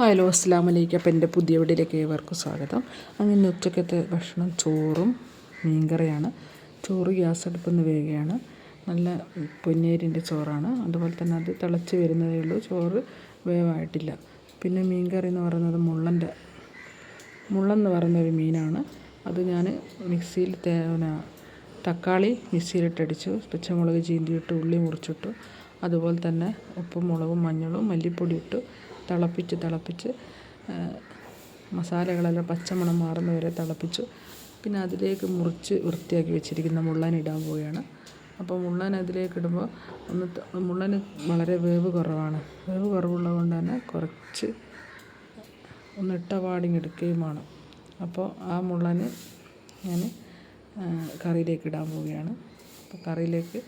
Hello അസ്സാം വലൈക്കും അപ്പം എന്റെ പുതിയ വീട്ടിലേക്ക് ഏവർക്കും സ്വാഗതം. അങ്ങനെ ഉച്ചക്കത്തെ ഭക്ഷണം ചോറും മീൻകറിയാണ്. ചോറ് ഗ്യാസ് അടുപ്പെന്ന് വേഗയാണ്. നല്ല പൊന്നേരിന്റെ ചോറാണ്. അതുപോലെ തന്നെ അത് തിളച്ച് വരുന്നതേ ഉള്ളൂ. ചോറ് വേവായിട്ടില്ല. പിന്നെ മീൻകറി എന്ന് പറയുന്നത് മുള്ളന്റെ മുള്ളെന്ന് പറയുന്ന ഒരു മീനാണ്. അത് ഞാൻ മിക്സിയിൽ തേന തക്കാളി മിക്സിയിലിട്ടടിച്ചു. പച്ചമുളക് ചീന്തിയിട്ട് ഉള്ളി മുറിച്ചിട്ടു. അതുപോലെ തന്നെ ഉപ്പും മുളകും മഞ്ഞളും മല്ലിപ്പൊടി ഇട്ടു തിളപ്പിച്ച് തിളപ്പിച്ച് മസാലകളെല്ലാം പച്ചമണം മാറുന്ന വരെ തിളപ്പിച്ചു. പിന്നെ അതിലേക്ക് മുറിച്ച് വൃത്തിയാക്കി വെച്ചിരിക്കുന്ന മുള്ളൻ ഇടാൻ പോവുകയാണ്. അപ്പോൾ മുള്ളൻ അതിലേക്ക് ഇടുമ്പോൾ ഒന്ന് മുള്ളന് വളരെ വേവ് കുറവാണ്. വേവ് കുറവുള്ളത് കൊണ്ട് തന്നെ കുറച്ച് ഒന്ന് ഇട്ട പാടിങ്ങെടുക്കുകയുമാണ് അപ്പോൾ ആ മുള്ളന് ഞാൻ കറിയിലേക്ക് ഇടാൻ പോവുകയാണ്. അപ്പോൾ കറിയിലേക്ക്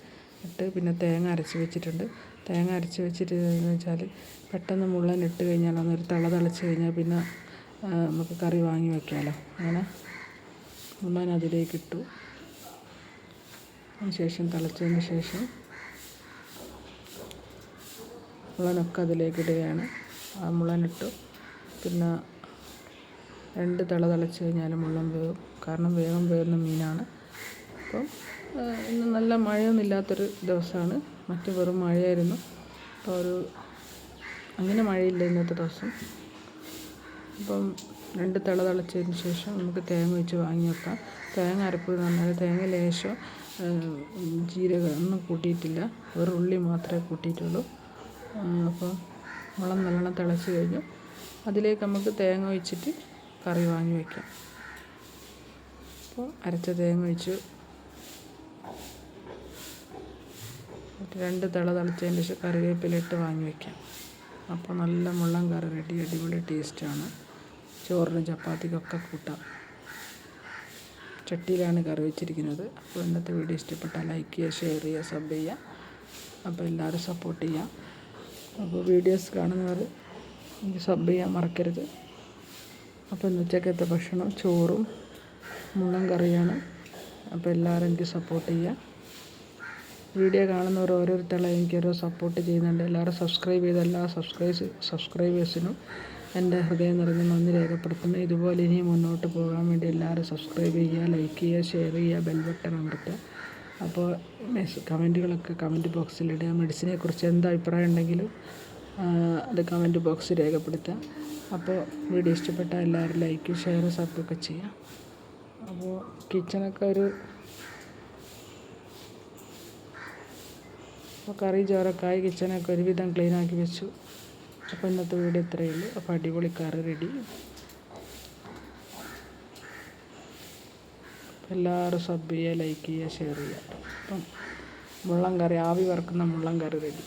ഇട്ട് പിന്നെ തേങ്ങ അരച്ച് വെച്ചിട്ടുണ്ട്. തേങ്ങ അരച്ച് വെച്ചിരുന്നതെന്ന് വെച്ചാൽ പെട്ടെന്ന് മുള്ളൻ ഇട്ട് കഴിഞ്ഞാൽ അതൊരു തിള തിളച്ച് കഴിഞ്ഞാൽ പിന്നെ നമുക്ക് കറി വാങ്ങി വെക്കാമല്ലോ അങ്ങനെ മുള്ളൻ അതിലേക്ക് ഇട്ടു. ശേഷം തിളച്ചതിന് ശേഷം മുള്ളനൊക്കെ അതിലേക്ക് ഇടുകയാണ്. ആ മുള്ളനിട്ടു പിന്നെ രണ്ട് തിള തിളച്ച് കഴിഞ്ഞാൽ മുള്ളൻ വേവും. കാരണം വേഗം വേവുന്ന മീനാണ്. അപ്പം ഇന്ന് നല്ല മഴയൊന്നും ഇല്ലാത്തൊരു ദിവസമാണ്. മറ്റു വെറും മഴയായിരുന്നു. അപ്പോൾ ഒരു അങ്ങനെ മഴയില്ല ഇന്നത്തെ ദിവസം. അപ്പം രണ്ട് തിള തിളച്ചതിന് ശേഷം നമുക്ക് തേങ്ങ വെച്ച് വാങ്ങി വെക്കാം. തേങ്ങ അരപ്പ് നന്നായി തേങ്ങ ലേശം ജീരകം ഒന്നും കൂട്ടിയിട്ടില്ല. ഒരു ഉള്ളി മാത്രമേ കൂട്ടിയിട്ടുള്ളൂ. അപ്പോൾ മുളം നല്ലോണം തിളച്ച് കഴിഞ്ഞു. അതിലേക്ക് നമുക്ക് തേങ്ങ ഒഴിച്ചിട്ട് കറി വാങ്ങി വയ്ക്കാം അപ്പോൾ അരച്ച തേങ്ങ ഒഴിച്ച് രണ്ട് തിള തിളച്ചതിന് ശേഷം കറിവേപ്പിലിട്ട് വാങ്ങി വയ്ക്കാം. അപ്പോൾ നല്ല മുള്ളൻ കറി റെഡി അടിപൊളി ടേസ്റ്റാണ് ചോറിനും ചപ്പാത്തിക്കൊക്കെ കൂട്ടാം. ചട്ടിയിലാണ് കറി വെച്ചിരിക്കുന്നത്. അപ്പോൾ ഇന്നത്തെ വീഡിയോ ഇഷ്ടപ്പെട്ടാൽ ലൈക്ക് ചെയ്യുക ഷെയർ ചെയ്യുക സബ് ചെയ്യുക. അപ്പോൾ എല്ലാവരും സപ്പോർട്ട് ചെയ്യാം അപ്പോൾ വീഡിയോസ് കാണുന്നവർ സബ് ചെയ്യാൻ മറക്കരുത്. അപ്പോൾ ഇന്ന് ഉച്ചക്കത്തെ ഭക്ഷണം ചോറും മുള്ളൻ കറിയാണ്. അപ്പോൾ എല്ലാവരും എനിക്ക് സപ്പോർട്ട് ചെയ്യുക. വീഡിയോ കാണുന്നവർ ഓരോരുത്തരുടെ എനിക്ക് ഓരോ സപ്പോർട്ട് ചെയ്യുന്നുണ്ട്. എല്ലാവരും സബ്സ്ക്രൈബ് ചെയ്ത എല്ലാ സബ്സ്ക്രൈബ് സബ്സ്ക്രൈബേഴ്സിനും എന്റെ ഹൃദയം നിറഞ്ഞ നന്ദി രേഖപ്പെടുത്തുന്നു. ഇതുപോലെ ഇനി മുന്നോട്ട് പോകാൻ വേണ്ടി എല്ലാവരും സബ്സ്ക്രൈബ് ചെയ്യുക ലൈക്ക് ചെയ്യുക ഷെയർ ചെയ്യുക ബെൽ ബട്ടൺ അമർത്തുക. അപ്പോൾ മെസ് കമന്റുകളൊക്കെ കമന്റ് ബോക്സിലിടുക മെഡിസിനെ കുറിച്ച് എന്ത് അഭിപ്രായം ഉണ്ടെങ്കിലും അത് കമന്റ് ബോക്സിൽ രേഖപ്പെടുത്തുക. അപ്പോൾ വീഡിയോ ഇഷ്ടപ്പെട്ട എല്ലാവരും ലൈക്ക് ഷെയർ സബ്ബൊക്കെ ചെയ്യാം അപ്പോൾ കിച്ചണൊക്കെ ഒരു അപ്പോൾ കറി ചോറൊക്കെ ആയി കിച്ചണൊക്കെ ഒരുവിധം ക്ലീനാക്കി വെച്ചു. അപ്പോൾ ഇന്നത്തെ വീഡിയോ ഇത്രയേ ഉള്ളൂ. അപ്പോൾ അടിപൊളി കറി റെഡി എല്ലാവരും സബ് ചെയ്യുക ലൈക്ക് ചെയ്യുക ഷെയർ ചെയ്യുക. അപ്പം മുള്ളൻ കറി ആവി വറക്കുന്ന മുള്ളൻ കറി റെഡി